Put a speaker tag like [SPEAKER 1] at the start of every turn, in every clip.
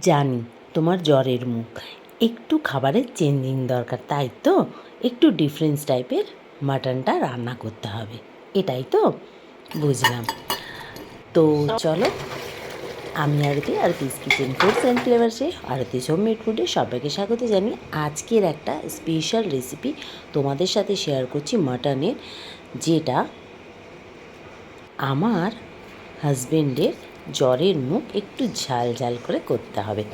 [SPEAKER 1] জানি, তোমার জ্বরের মুখ। একটু খাবারের চেঞ্জিং দরকার, তাই তো? একটু ডিফারেন্স টাইপের মাটনটা রান্না করতে হবে। এটাই তো? বুঝলাম। তো চলো, আমি Arati, Arati's kitchen foods and ফ্লেভার্সে Arati's homemade ফুডে সবাইকে স্বাগত জানি আজকের একটা স্পেশাল রেসিপি তোমাদের সাথে শেয়ার করছি মাটনের যেটা আমার হাজবেন্ডের জ্বরের মুখ একটু ঝাল ঝাল করে করতে হবে।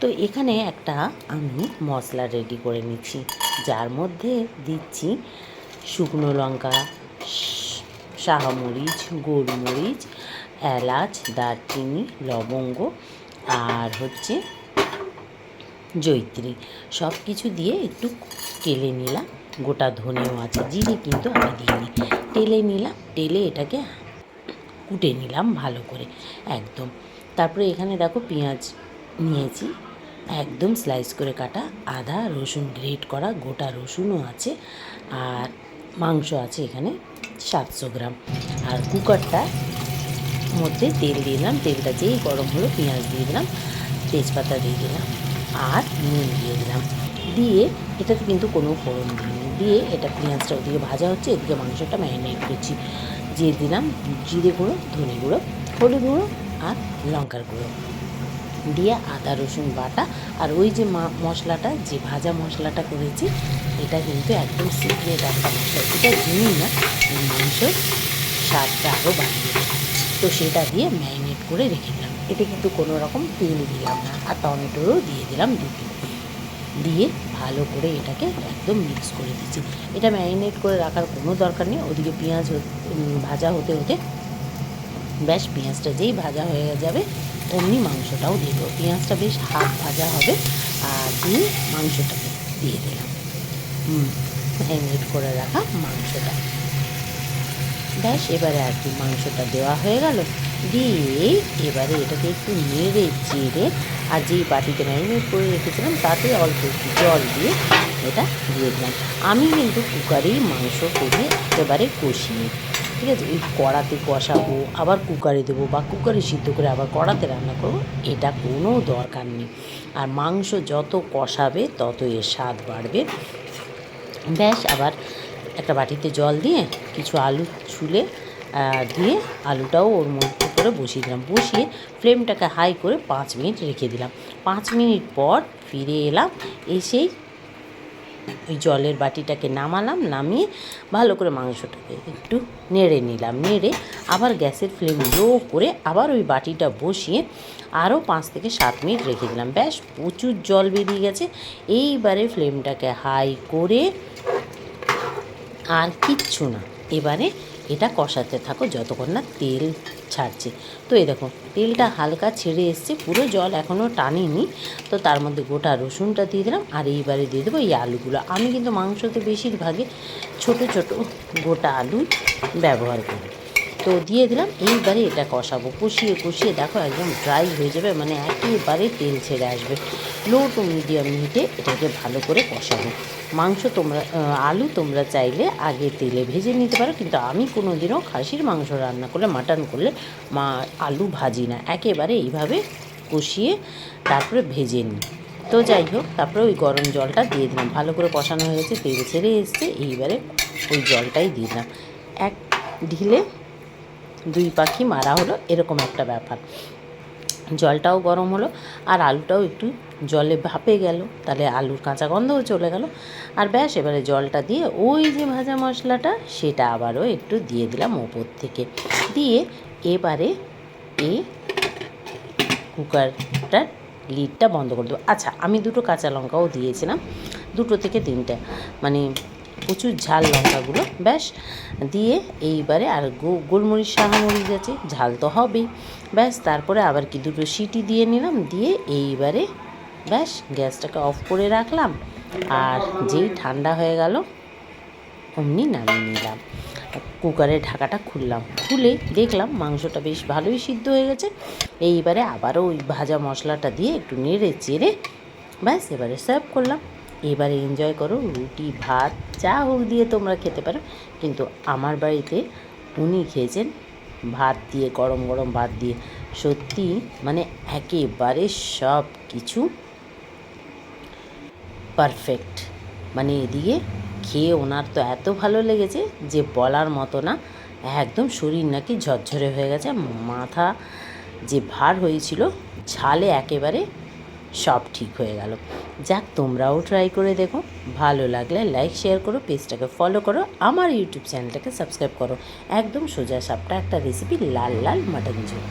[SPEAKER 1] তো এখানে একটা আমি মশলা রেডি করে নিচ্ছি। যার মধ্যে দিচ্ছি শুকনো লঙ্কা শাহমরিচ গোলমরিচ এলাচ, দারচিনি, লবঙ্গ আর হচ্ছে জৈত্রী সব কিছু দিয়ে একটু টেলে নিলাম। গোটা ধনেও আছে, জিরে কিন্তু আমি দিইনি। টেলে নিলাম টেলে এটাকে কুটে নিলাম ভালো করে, একদম। তারপরে এখানে দেখো পেঁয়াজ নিয়েছি, একদম স্লাইস করে কাটা। আদা, রসুন গ্রেট করা, গোটা রসুনও আছে, আর মাংস আছে এখানে সাতশো গ্রাম। আর কুকারটা মধ্যে তেল দিয়ে দিলাম, তেলটা যেই গরম হলো পেঁয়াজ দিয়ে দিলাম, তেজপাতা দিয়ে দিলাম, আর নুন দিয়ে দিলাম। দিয়ে এটাতে কিন্তু কোনো ফোড়ন দিইনি দিয়ে এটা পেঁয়াজটা ওদিকে ভাজা হচ্ছে, এদিকে মাংসটা ম্যারিনেট করছি। দিয়ে দিলাম জিরে গুঁড়ো, ধনে গুঁড়ো, হলুদ গুঁড়ো আর লঙ্কার গুঁড়ো। দিয়ে আদা, রসুন বাটা আর ওই যে মশলাটা, যে ভাজা মশলাটা করেছি, এটা কিন্তু একদম সিক্রেট একটা মশলা। এটা দিনই না মাংসর স্বাদটা আরও বাড়িয়ে তো সেটা দিয়ে ম্যারিনেট করে রেখে দিলাম। এতে কিন্তু কোনো রকম তেল দিলাম না। আর টমেটোও দিয়ে দিলাম দু দুটো দিয়ে ভালো করে এটাকে একদম মিক্স করে দিচ্ছি এটা ম্যারিনেট করে রাখার কোনো দরকার নেই। ওদিকে পেঁয়াজ ভাজা হতে হতে ব্যাস পেঁয়াজটা যেই ভাজা হয়ে যাবে, অমনি মাংসটাও দিয়ে দেবো। পেঁয়াজটা বেশ হাফ ভাজা হবে আর দিয়ে মাংসটাকে দিয়ে দিলাম। ম্যারিনেট করে রাখা মাংসটা। ব্যাস, এবারে আর কি মাংসটা দেওয়া হয়ে গেল। দিয়ে এবারে এটাকে একটু নেড়ে চেড়ে আর যেই বাটিতে ম্যারিনেট করে রেখেছিলাম, তাতে অল্প একটু জল দিয়ে এটা দিয়ে দিলাম। আমি কিন্তু কুকারেই মাংস করে একেবারে কষিয়ে ঠিক আছে? এই কড়াতে কষাবো, আবার কুকারে দেবো বা কুকারে সিদ্ধ করে আবার কড়াতে রান্না করব, এটা কোনো দরকার নেই। আর মাংস যত কষাবে তত এর স্বাদ বাড়বে। ব্যাস, আবার একটা বাটিতে জল দিয়ে কিছু আলু ছুলে দিয়ে আলুটাও ওর মধ্যে করে বসিয়ে দিলাম। বসিয়ে ফ্লেমটাকে হাই করে পাঁচ মিনিট রেখে দিলাম। পাঁচ মিনিট পর ফিরে এলাম, এসেই ওই জলের বাটিটাকে নামালাম, নামিয়ে ভালো করে মাংসটাকে একটু নেড়ে নিলাম। নেড়ে আবার গ্যাসের ফ্লেম লো করে আবার ওই বাটিটা বসিয়ে আরও পাঁচ থেকে সাত মিনিট রেখে দিলাম। ব্যাস, প্রচুর জল বেরিয়ে গেছে। এইবারে ফ্লেমটাকে হাই করে আর কিচ্ছু না। এবারে এটা কষাতে থাকো যতক্ষণ না তেল ছাড়ছে। তো এই দেখো, তেলটা হালকা ছেড়ে এসছে, পুরো জল এখনও টানেনি। তো তার মধ্যে গোটা রসুনটা দিয়ে দিলাম, আর এইবারে দিয়ে দেবো এই আলুগুলো। আমি কিন্তু মাংসতে বেশিরভাগে ছোট ছোট গোটা আলু ব্যবহার করি। তো দিয়ে দিলাম, এইবারে এটা কষাবো। কষিয়ে কষিয়ে দেখো একদম ড্রাই হয়ে যাবে মানে একেবারে তেল ছেড়ে আসবে। লো টু মিডিয়াম হিটে এটাকে ভালো করে কষাবো। মাংস তোমরা আলু তোমরা চাইলে আগে তেলে ভেজে নিতে পারো, কিন্তু আমি কোনো দিনও খাসির মাংস রান্না করলে, মাটন করলে মা আলু ভাজি না। একেবারে এইভাবে কষিয়ে তারপরে ভেজে নিই। তো যাই হোক, তারপরে ওই গরম জলটা দিয়ে দিলাম। ভালো করে কষানো হয়ে গেছে, তেল ছেড়ে এসছে, এইবারে ওই জলটাই দিয়ে দিলাম। এক ঢিলে দুই পাখি মারা হলো, এরকম একটা ব্যাপার। জলটাও গরম হলো আর আলুটাও একটু জলে ভাপে গেল। তাহলে আলুর কাঁচা গন্ধও চলে গেল। আর ব্যাস, এবারে জলটা দিয়ে ওই যে ভাজা মশলাটা, সেটা আবারও একটু দিয়ে দিলাম ওপর থেকে। দিয়ে এবারে এই কুকারটার লিডটা বন্ধ করে দেবো। আচ্ছা আমি দুটো কাঁচা লঙ্কাও দিয়েছিলাম। দুটো থেকে তিনটে। মানে প্রচুর ঝাল লঙ্কাগুলো, ব্যাস, দিয়ে এইবারে আর গোলমরিচ, শাহমরিচ আছে, ঝাল তো হবেই। ব্যাস, তারপরে আবার কি দুটো সিটি দিয়ে নিলাম, দিয়ে এইবারে ব্যাস, গ্যাসটাকে অফ করে রাখলাম। আর যেই ঠান্ডা হয়ে গেল, অমনি নামিয়ে নিলাম। কুকারের ঢাকাটা খুললাম। খুলে দেখলাম মাংসটা বেশ ভালোই সিদ্ধ হয়ে গেছে। এইবারে আবারও ওই ভাজা মশলাটা দিয়ে একটু নেড়ে চেড়ে ব্যাস, এবারে সার্ভ করলাম। এবারে এনজয় করো রুটি, ভাত, যা হোক দিয়ে তোমরা খেতে পারো। কিন্তু আমার বাড়িতে উনি খেয়েছেন ভাত দিয়ে, গরম গরম ভাত দিয়ে। সত্যি মানে একেবারে সব কিছু পারফেক্ট মানে এদিকে খেয়ে ওনার তো এত ভালো লেগেছে যে বলার মতো না, একদম শরীর নাকি ঝরঝরে হয়ে গেছে। মাথা যে ভার হয়েছিল, ঝালে একেবারে সব ঠিক হয়ে গেল। যাক, তোমরাও ট্রাই করে দেখো। ভালো লাগলে লাইক শেয়ার করো পেজটাকে ফলো করো, আমার ইউটিউব চ্যানেলটাকে সাবস্ক্রাইব করো। একদম সোজা সাপটা একটা রেসিপি লাল লাল মাটন ঝোল।